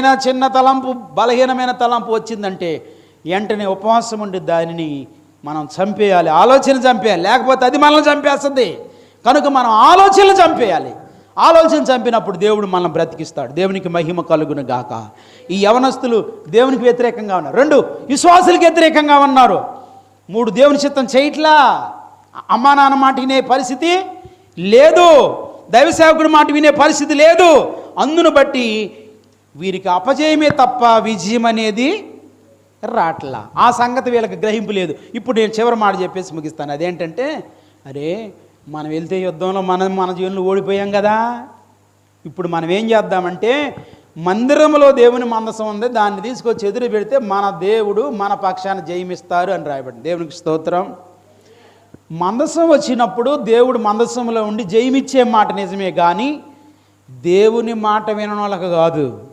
ఏదైనా చిన్న తలంపు బలహీనమైన తలంపు వచ్చిందంటే వెంటనే ఉపవాసం ఉండి దానిని మనం చంపేయాలి. ఆలోచన చంపేయాలి. లేకపోతే అది మనల్ని చంపేస్తుంది. కనుక మనం ఆలోచనలు చంపేయాలి. ఆలోచన చంపినప్పుడు దేవుడు మనల్ని బ్రతికిస్తాడు. దేవునికి మహిమ కలుగును గాక ఈ యవనస్తులు దేవునికి వ్యతిరేకంగా ఉన్నారు. రెండు విశ్వాసులకు వ్యతిరేకంగా ఉన్నారు. మూడు దేవుని చిత్తం చేయట్లా? అమ్మా నాన్న మాట వినే పరిస్థితి లేదు. దైవ సేవకుడి మాట వినే పరిస్థితి లేదు. అందును బట్టి వీరికి అపజయమే తప్ప విజయం అనేది రాట్లా. ఆ సంగతి వీళ్ళకి గ్రహింపు లేదు. ఇప్పుడు నేను చివరి మాట చెప్పేసి ముగిస్తాను. అదేంటంటే అరే మనం వెళ్తే యుద్ధంలో మనం మన జీవనంలో ఓడిపోయాం కదా. ఇప్పుడు మనం ఏం చేద్దామంటే మందిరంలో దేవుని మందసం ఉంది. దాన్ని తీసుకొచ్చి ఎదురు పెడితే మన దేవుడు మన పక్షాన్ని జయమిస్తారు అని రాయబడింది. దేవునికి స్తోత్రం. మందసం వచ్చినప్పుడు దేవుడు మందసంలో ఉండి జయమిచ్చే మాట నిజమే కానీ దేవుని మాట వినడం వాళ్ళకి కాదు.